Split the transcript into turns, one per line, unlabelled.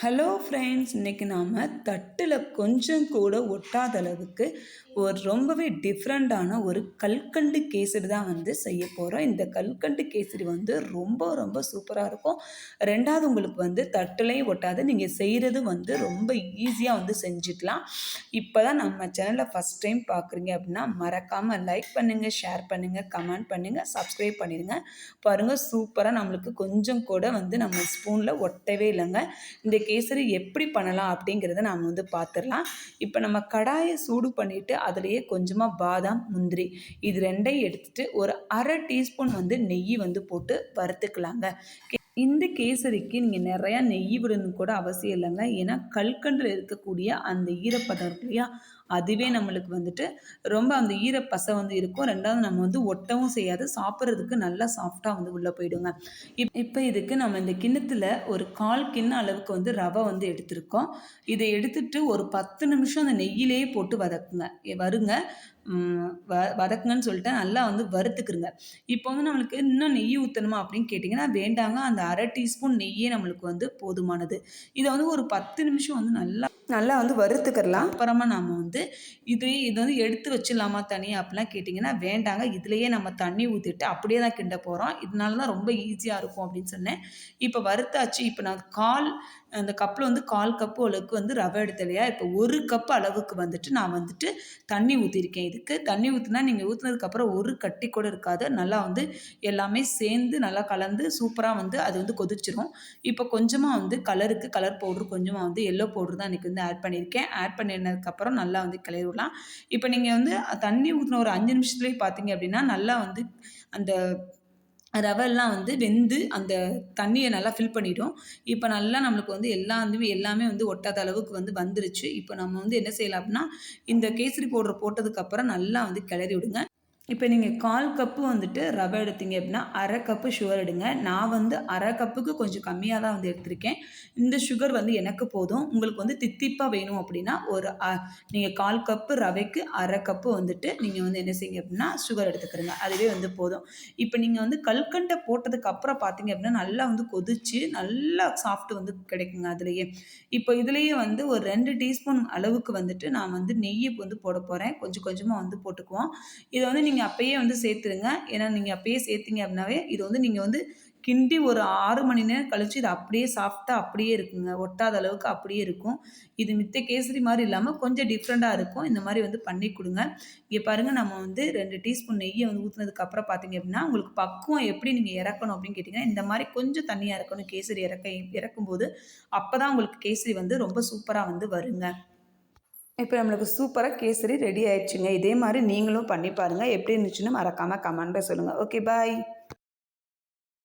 Hello friends இன்றைக்கி நாம் தட்டில் கொஞ்சம் கூட ஒட்டாத அளவுக்கு ஒரு ரொம்பவே டிஃப்ரெண்ட்டான ஒரு கல்கண்டு கேசரி தான் வந்து செய்ய போகிறோம் இந்த கல்கண்டு கேசரி வந்து ரொம்ப ரொம்ப சூப்பராக இருக்கும். ரெண்டாவது உங்களுக்கு வந்து தட்டுலையும் ஒட்டாது. நீங்கள் செய்கிறது வந்து ரொம்ப ஈஸியாக வந்து செஞ்சுக்கலாம். இப்போ தான் நம்ம சேனலில் ஃபஸ்ட் டைம் பார்க்குறீங்க அப்படின்னா மறக்காமல் லைக் பண்ணுங்கள் ஷேர் பண்ணுங்கள் கமெண்ட் பண்ணுங்கள் சப்ஸ்கிரைப் பண்ணிடுங்க. பாருங்கள் சூப்பராக நம்மளுக்கு கொஞ்சம் கூட வந்து நம்ம ஸ்பூனில் ஒட்டவே இல்லைங்க. இந்த கேசரி எப்படி பண்ணலாம் அப்படிங்கிறத நாம் வந்து பார்த்துடலாம் இப்போ நம்ம கடாயை சூடு பண்ணிவிட்டு அதுலேயே கொஞ்சமாக பாதாம் முந்திரி இது ரெண்டையும் எடுத்துகிட்டு ஒரு அரை டீஸ்பூன் வந்து நெய் வந்து போட்டு வறுத்துக்கலாங்க. இந்த கேசரிக்கு நீங்கள் நிறையா நெய் விடணும் கூட அவசியம் இல்லைங்க. ஏன்னா கல்கண்டில் இருக்கக்கூடிய அந்த ஈரப்பதம் இருக்கு இல்லையா அதுவே நம்மளுக்கு வந்துட்டு ரொம்ப அந்த ஈரப்பசை வந்து இருக்கும். ரெண்டாவது நம்ம வந்து ஒட்டவும் செய்யாது. சாப்பிட்றதுக்கு நல்லா சாஃப்டாக வந்து உள்ளே போயிடுங்க. இப் இப்போ இதுக்கு நம்ம இந்த கிண்ணத்தில் ஒரு கால் கிண்ண அளவுக்கு வந்து ரவை வந்து எடுத்திருக்கோம். இதை எடுத்துட்டு ஒரு பத்து நிமிஷம் அந்த நெய்யிலேயே போட்டு வதக்குங்க. வருங்க வ வதக்குங்கன்னு சொல்லிட்டு நல்லா வந்து வறுத்துக்குருங்க. இப்போ வந்து நம்மளுக்கு இன்னும் நெய் ஊற்றணுமா அப்படின்னு கேட்டிங்கன்னா வேண்டாங்க. அந்த அரை டீஸ்பூன் நெய்யே நம்மளுக்கு வந்து போதுமானது. இதை வந்து ஒரு பத்து நிமிஷம் வந்து நல்லா நல்லா வந்து வறுத்துக்கிறலாம். அப்புறமா நம்ம வந்து இது இது வந்து எடுத்து வச்சிடலாமா தனியாக அப்படிலாம் கேட்டிங்கன்னா வேண்டாங்க. இதுலேயே நம்ம தண்ணி ஊற்றிட்டு அப்படியே தான் கிண்ட போகிறோம் இதனால தான் ரொம்ப ஈஸியாக இருக்கும் அப்படின்னு சொன்னேன். இப்போ வறுத்தாச்சு. இப்போ நான் கால் அந்த கப்பில் வந்து கால் கப்பு அளவுக்கு வந்து ரவை எடுத்த இல்லையா? இப்போ ஒரு கப் அளவுக்கு வந்துட்டு நான் வந்துட்டு தண்ணி ஊற்றிருக்கேன் இதுக்கு தண்ணி ஊற்றினா நீங்கள் ஊற்றினதுக்கப்புறம் ஒரு கட்டி கூட இருக்காது. நல்லா வந்து எல்லாமே சேர்ந்து நல்லா கலந்து சூப்பராக வந்து அது வந்து கொதிச்சிரும். இப்போ கொஞ்சமாக வந்து கலருக்கு கலர் பவுட்ரு கொஞ்சமாக வந்து எல்லோ பவுட்ரு தான் இன்றைக்கி வந்து ஆட் பண்ணியிருக்கேன். ஆட் பண்ணினதுக்கப்புறம் நல்லா வந்து கிளறி விடலாம் இப்போ நீங்கள் வந்து தண்ணி ஊற்றின ஒரு அஞ்சு நிமிஷத்துலேயே பார்த்தீங்க அப்படின்னா நல்லா வந்து அந்த ரவெல்லாம் வந்து வெந்து அந்த தண்ணியை நல்லா ஃபில் பண்ணிடும். இப்போ நல்லா நம்மளுக்கு வந்து எல்லா வந்து எல்லாமே வந்து ஒட்டாத அளவுக்கு வந்து வந்துருச்சு. இப்போ நம்ம வந்து என்ன செய்யலாம் அப்படின்னா இந்த கேசரி பவுடர் போட்டதுக்கப்புறம் நல்லா வந்து கிளறி விடுங்க இப்போ நீங்கள் கால் கப்பு வந்துட்டு ரவை எடுத்தீங்க அப்படின்னா அரை கப்பு சுகர் எடுங்க. நான் வந்து அரை கப்புக்கு கொஞ்சம் கம்மியாக தான் வந்து எடுத்திருக்கேன். இந்த சுகர் வந்து எனக்கு போதும். உங்களுக்கு வந்து தித்திப்பாக வேணும் அப்படின்னா ஒரு நீங்கள் கால் கப்பு ரவைக்கு அரை கப்பு வந்துட்டு நீங்கள் வந்து என்ன செய்யுங்க அப்படின்னா சுகர் எடுத்துக்கிறீங்க. அதுவே வந்து போதும். இப்போ நீங்கள் வந்து கல்கண்டை போட்டதுக்கு அப்புறம் பார்த்தீங்க அப்படின்னா நல்லா வந்து கொதிச்சு நல்லா சாஃப்ட் வந்து கிடைக்குங்க அதுலேயே. இப்போ இதுலேயே வந்து ஒரு ரெண்டு டீஸ்பூன் அளவுக்கு வந்துட்டு நான் வந்து நெய்யை வந்து போட போகிறேன் கொஞ்சம் கொஞ்சமாக வந்து போட்டுக்குவோம். இதை வந்து நீங்கள் நீங்கள் அப்பயே வந்து சேர்த்துருங்க. ஏன்னா நீங்கள் அப்பயே சேர்த்திங்க அப்படின்னாவே இது வந்து நீங்கள் வந்து கிண்டி ஒரு ஆறு மணி நேரம் கழித்து இது அப்படியே சாஃப்டாக அப்படியே இருக்குங்க. ஒட்டாத அளவுக்கு அப்படியே இருக்கும். இது மித்த கேசரி மாதிரி இல்லாமல் கொஞ்சம் டிஃப்ரெண்ட்டாக இருக்கும். இந்த மாதிரி வந்து பண்ணி கொடுங்க. இங்கே பாருங்கள் நம்ம வந்து ரெண்டு டீஸ்பூன் நெய்யை வந்து ஊற்றுனதுக்கப்புறம் பார்த்தீங்க அப்படின்னா உங்களுக்கு பக்குவம் எப்படி நீங்கள் இறக்கணும் அப்படின்னு கேட்டிங்கன்னா இந்த மாதிரி கொஞ்சம் தண்ணியாக இருக்கணும் கேசரி இறக்க இறக்கும்போது அப்போ தான் உங்களுக்கு கேசரி வந்து ரொம்ப சூப்பராக வந்து வருங்க. இப்போ நம்மளுக்கு சூப்பராக கேசரி ரெடி ஆயிடுச்சுங்க. இதே மாதிரி நீங்களும் பண்ணி பாருங்கள் எப்படி இருந்துச்சுன்னு மறக்காமல் கமெண்ட்டை சொல்லுங்கள் ஓகே பாய்